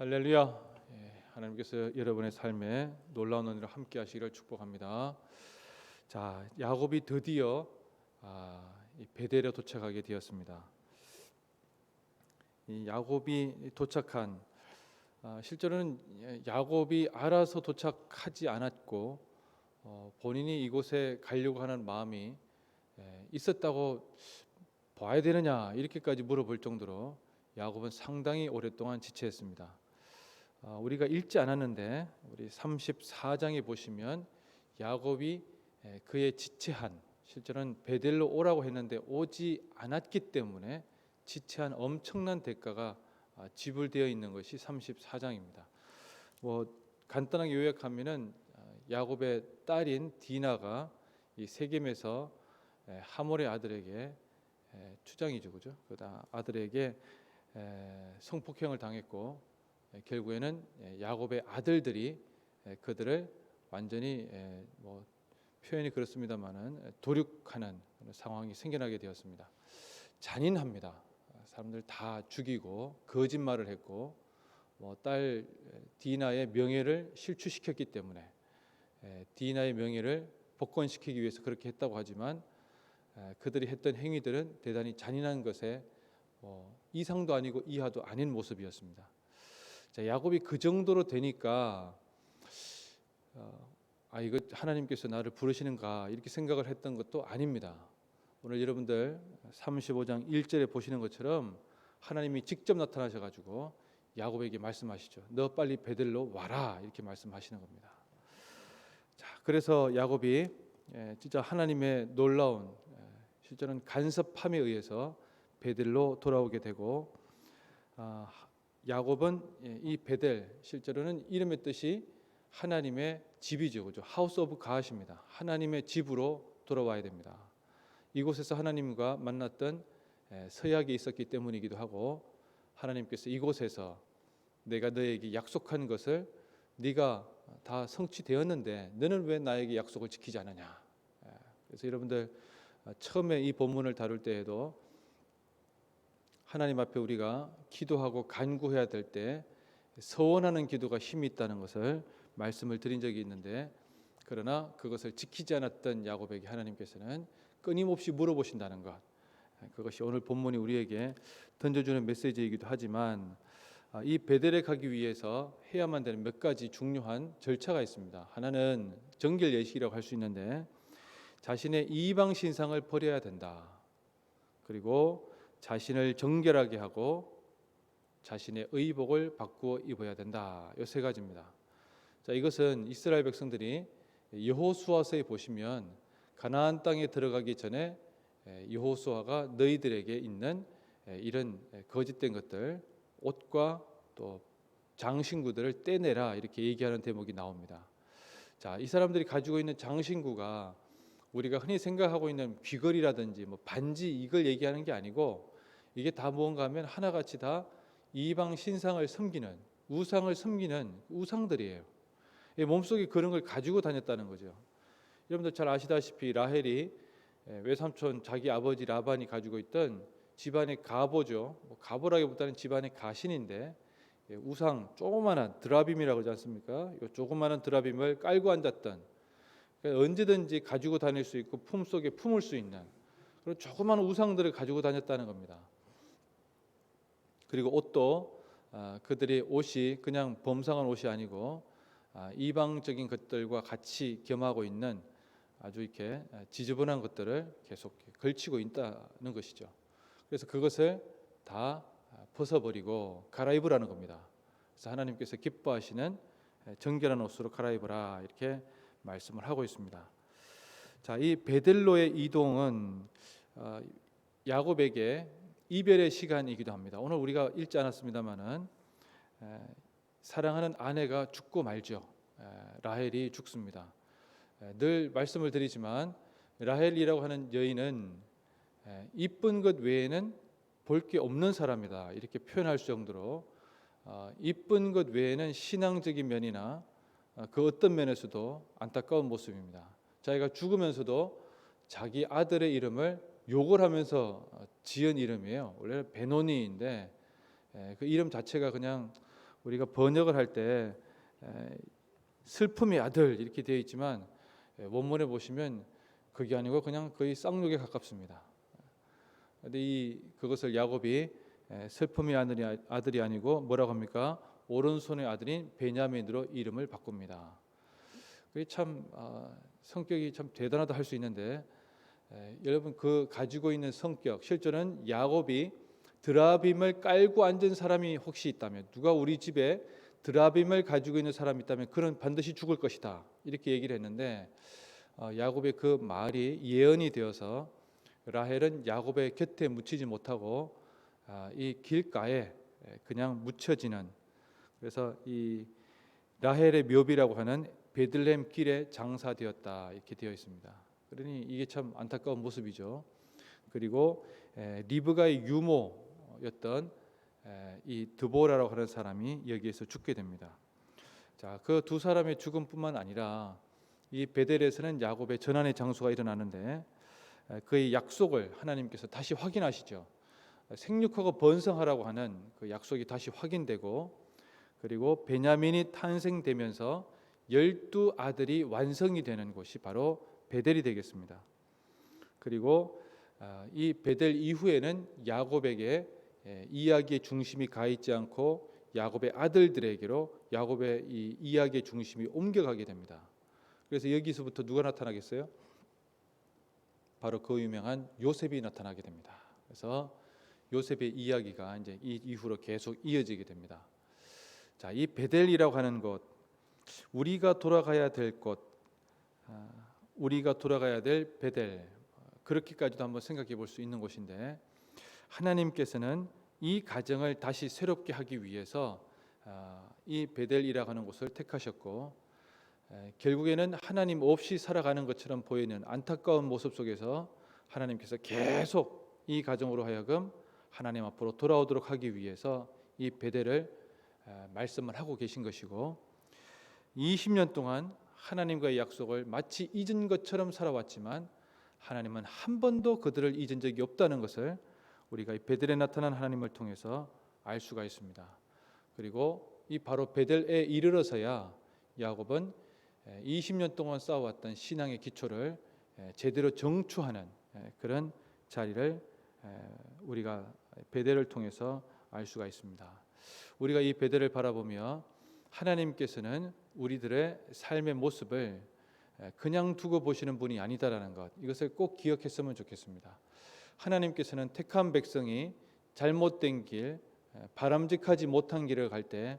할렐루야. 예, 하나님께서 여러분의 삶에 놀라운 은혜를 함께 하시기를 축복합니다. 자, 야곱이 드디어 아, 이 베델에 도착하게 되었습니다. 이 야곱이 도착한 아, 실제로는 야곱이 알아서 도착하지 않았고 어, 본인이 이곳에 가려고 하는 마음이 예, 있었다고 봐야 되느냐 이렇게까지 물어볼 정도로 야곱은 상당히 오랫동안 지체했습니다. 아, 우리가 읽지 않았는데 우리 34장에 보시면 야곱이 에, 그의 지체한 실제로는 베델로 오라고 했는데 오지 않았기 때문에 지체한 엄청난 대가가 아, 지불되어 있는 것이 34장입니다. 뭐 간단하게 요약하면은 아, 야곱의 딸인 디나가 이 세겜에서 에, 하몰의 아들에게 에, 추장이죠, 그죠? 그다 아들에게 에, 성폭행을 당했고 에, 결국에는 에, 야곱의 아들들이 에, 그들을 완전히 에, 뭐 표현이 그렇습니다만은 도륙하는 상황이 생겨나게 되었습니다. 잔인합니다. 사람들 다 죽이고 거짓말을 했고 뭐 딸 디나의 명예를 실추시켰기 때문에 에, 디나의 명예를 복권시키기 위해서 그렇게 했다고 하지만 에, 그들이 했던 행위들은 대단히 잔인한 것에 뭐 이상도 아니고 이하도 아닌 모습이었습니다. 자, 야곱이 그 정도로 되니까 어, 아 이거 하나님께서 나를 부르시는가 이렇게 생각을 했던 것도 아닙니다. 오늘 여러분들 35장 1절에 보시는 것처럼 하나님이 직접 나타나셔 가지고 야곱에게 말씀하시죠. 너 빨리 베들로 와라 이렇게 말씀하시는 겁니다. 자, 그래서 야곱이 예, 진짜 하나님의 놀라운 예, 실제는 간섭함에 의해서 베델로 돌아오게 되고 아, 야곱은 예, 이 베델 실제로는 이름의 뜻이 하나님의 집이죠, 그죠? 하우스 오브 가하십니다. 하나님의 집으로 돌아와야 됩니다. 이곳에서 하나님과 만났던 예, 서약이 있었기 때문이기도 하고 하나님께서 이곳에서 내가 너에게 약속한 것을 네가 다 성취되었는데 너는 왜 나에게 약속을 지키지 않느냐? 예, 그래서 여러분들 아, 처음에 이 본문을 다룰 때에도 하나님 앞에 우리가 기도하고 간구해야 될 때 서원하는 기도가 힘이 있다는 것을 말씀을 드린 적이 있는데 그러나 그것을 지키지 않았던 야곱에게 하나님께서는 끊임없이 물어보신다는 것 그것이 오늘 본문이 우리에게 던져주는 메시지이기도 하지만 아, 이 베델에 가기 위해서 해야만 되는 몇 가지 중요한 절차가 있습니다. 하나는 정결 예식이라고 할 수 있는데 자신의 이방 신상을 버려야 된다. 그리고 자신을 정결하게 하고 자신의 의복을 바꾸어 입어야 된다. 이세 가지입니다. 자, 이것은 이스라엘 백성들이 여호수아서에 보시면 가나안 땅에 들어가기 전에 여호수아가 너희들에게 있는 이런 거짓된 것들 옷과 또 장신구들을 떼내라 이렇게 얘기하는 대목이 나옵니다. 자, 이 사람들이 가지고 있는 장신구가 우리가 흔히 생각하고 있는 귀걸이라든지 뭐 반지 이걸 얘기하는 게 아니고 이게 다 무언가 하면 하나같이 다 이방 신상을 섬기는 우상을 섬기는 우상들이에요. 몸속에 그런 걸 가지고 다녔다는 거죠. 여러분들 잘 아시다시피 라헬이 외삼촌 자기 아버지 라반이 가지고 있던 집안의 가보죠. 뭐 가보라기보다는 집안의 가신인데 우상 조그마한 드라빔이라고 그러지 않습니까? 이 조그마한 드라빔을 깔고 앉았던 그러니까 언제든지 가지고 다닐 수 있고 품 속에 품을 수 있는 그런 조그마한 우상들을 가지고 다녔다는 겁니다. 그리고 옷도 아, 그들의 옷이 그냥 범상한 옷이 아니고 아, 이방적인 것들과 같이 겸하고 있는 아주 이렇게 지저분한 것들을 계속 걸치고 있다는 것이죠. 그래서 그것을 다 벗어버리고 갈아입으라는 겁니다. 그래서 하나님께서 기뻐하시는 정결한 옷으로 갈아입으라 이렇게 말씀을 하고 있습니다. 자, 이 베델로의 이동은 어, 야곱에게 이별의 시간이기도 합니다. 오늘 우리가 읽지 않았습니다만은 사랑하는 아내가 죽고 말죠. 라헬이 죽습니다. 늘 말씀을 드리지만 라헬이라고 하는 여인은 이쁜 것 외에는 볼 게 없는 사람이다 이렇게 표현할 정도로 어, 이쁜 것 외에는 신앙적인 면이나 어, 그 어떤 면에서도 안타까운 모습입니다. 자기가 죽으면서도 자기 아들의 이름을 욕을 하면서 지은 이름이에요. 원래 베노니인데 그 이름 자체가 그냥 우리가 번역을 할 때 슬픔의 아들 이렇게 되어 있지만 에, 원문에 보시면 그게 아니고 그냥 거의 쌍욕에 가깝습니다. 근데 이 그것을 야곱이 에, 슬픔의 아들이 아들이 아니고 뭐라고 합니까? 오른손의 아들인 베냐민으로 이름을 바꿉니다. 그게 참 아, 성격이 참 대단하다 할 수 있는데 에, 여러분 그 가지고 있는 성격 실제는 야곱이 드라빔을 깔고 앉은 사람이 혹시 있다면 누가 우리 집에 드라빔을 가지고 있는 사람이 있다면 그는 반드시 죽을 것이다 이렇게 얘기를 했는데 어, 야곱의 그 말이 예언이 되어서 라헬은 야곱의 곁에 묻히지 못하고 아, 이 길가에 그냥 묻혀지는 그래서 이 라헬의 묘비라고 하는 베들레헴 길에 장사되었다 이렇게 되어 있습니다. 그러니 이게 참 안타까운 모습이죠. 그리고 에, 리브가의 유모였던 에, 이 드보라라고 하는 사람이 여기에서 죽게 됩니다. 자, 그 두 사람의 죽음뿐만 아니라 이 베델에서는 야곱의 전환의 장소가 일어나는데 에, 그의 약속을 하나님께서 다시 확인하시죠. 생육하고 번성하라고 하는 그 약속이 다시 확인되고 그리고 베냐민이 탄생되면서 열두 아들이 완성이 되는 곳이 바로 베델이 되겠습니다. 그리고 아, 이 베델 이후에는 야곱에게 예, 이야기의 중심이 가 있지 않고 야곱의 아들들에게로 야곱의 이 이야기의 중심이 옮겨가게 됩니다. 그래서 여기서부터 누가 나타나겠어요? 바로 그 유명한 요셉이 나타나게 됩니다. 그래서 요셉의 이야기가 이제 이 이후로 계속 이어지게 됩니다. 자, 이 베델이라고 하는 곳, 우리가 돌아가야 될 곳, 아, 우리가 돌아가야 될 베델, 그렇게까지도 한번 생각해 볼 수 있는 곳인데 하나님께서는 이 가정을 다시 새롭게 하기 위해서 아, 이 베델이라고 하는 곳을 택하셨고 에, 결국에는 하나님 없이 살아가는 것처럼 보이는 안타까운 모습 속에서 하나님께서 계속 이 가정으로 하여금 하나님 앞으로 돌아오도록 하기 위해서 이 베델을 에, 말씀을 하고 계신 것이고 20년 동안 하나님과의 약속을 마치 잊은 것처럼 살아왔지만 하나님은 한 번도 그들을 잊은 적이 없다는 것을 우리가 이 베델에 나타난 하나님을 통해서 알 수가 있습니다. 그리고 이 바로 베델에 이르러서야 야곱은 20년 동안 쌓아왔던 신앙의 기초를 제대로 정추하는 그런 자리를 우리가 베델을 통해서 알 수가 있습니다. 우리가 이 베델을 바라보며 하나님께서는 우리들의 삶의 모습을 그냥 두고 보시는 분이 아니다라는 것 이것을 꼭 기억했으면 좋겠습니다. 하나님께서는 택한 백성이 잘못된 길, 바람직하지 못한 길을 갈 때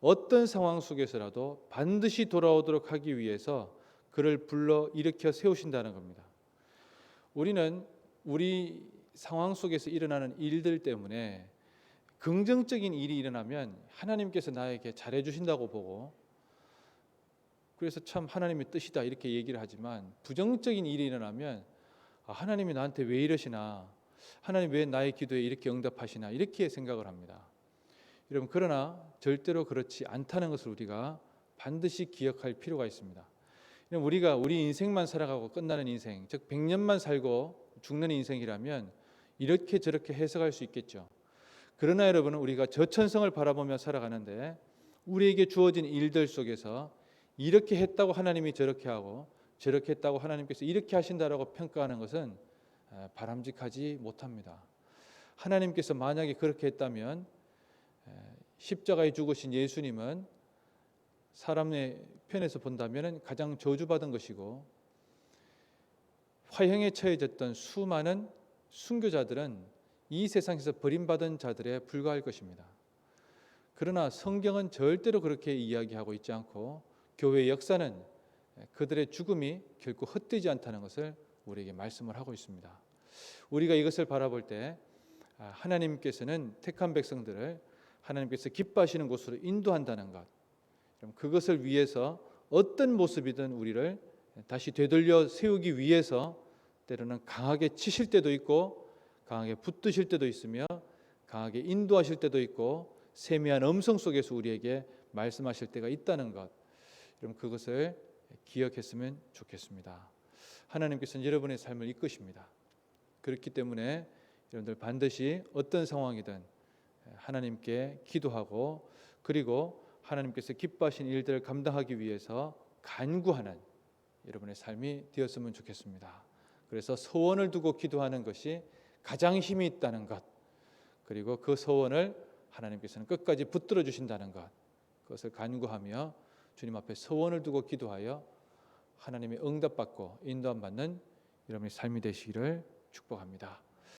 어떤 상황 속에서라도 반드시 돌아오도록 하기 위해서 그를 불러 일으켜 세우신다는 겁니다. 우리는 우리 상황 속에서 일어나는 일들 때문에 긍정적인 일이 일어나면 하나님께서 나에게 잘해 주신다고 보고 그래서 참 하나님의 뜻이다 이렇게 얘기를 하지만 부정적인 일이 일어나면 아, 하나님이 나한테 왜 이러시나 하나님 왜 나의 기도에 이렇게 응답하시나 이렇게 생각을 합니다. 여러분 그러나 절대로 그렇지 않다는 것을 우리가 반드시 기억할 필요가 있습니다. 우리가 우리 인생만 살아가고 끝나는 인생, 즉 100년만 살고 죽는 인생이라면 이렇게 저렇게 해석할 수 있겠죠. 그러나 여러분은 우리가 저천성을 바라보며 살아가는데 우리에게 주어진 일들 속에서 이렇게 했다고 하나님이 저렇게 하고 저렇게 했다고 하나님께서 이렇게 하신다라고 평가하는 것은 바람직하지 못합니다. 하나님께서 만약에 그렇게 했다면 십자가에 죽으신 예수님은 사람의 편에서 본다면 가장 저주받은 것이고 화형에 처해졌던 수많은 순교자들은 이 세상에서 버림받은 자들에 불과할 것입니다. 그러나 성경은 절대로 그렇게 이야기하고 있지 않고 교회의 역사는 그들의 죽음이 결코 헛되지 않다는 것을 우리에게 말씀을 하고 있습니다. 우리가 이것을 바라볼 때 아, 하나님께서는 택한 백성들을 하나님께서 기뻐하시는 곳으로 인도한다는 것. 그것을 위해서 어떤 모습이든 우리를 다시 되돌려 세우기 위해서 때로는 강하게 치실 때도 있고 강하게 붙드실 때도 있으며 강하게 인도하실 때도 있고 세미한 음성 속에서 우리에게 말씀하실 때가 있다는 것. 여러분 그것을 기억했으면 좋겠습니다. 하나님께서는 여러분의 삶을 이끄십니다. 그렇기 때문에 여러분들 반드시 어떤 상황이든 하나님께 기도하고 그리고 하나님께서 기뻐하신 일들을 감당하기 위해서 간구하는 여러분의 삶이 되었으면 좋겠습니다. 그래서 소원을 두고 기도하는 것이 가장 힘이 있다는 것, 그리고 그 소원을 하나님께서는 끝까지 붙들어 주신다는 것, 그것을 간구하며 주님 앞에 소원을 두고 기도하여 하나님의 응답받고 인도함 받는 여러분의 삶이 되시기를 축복합니다.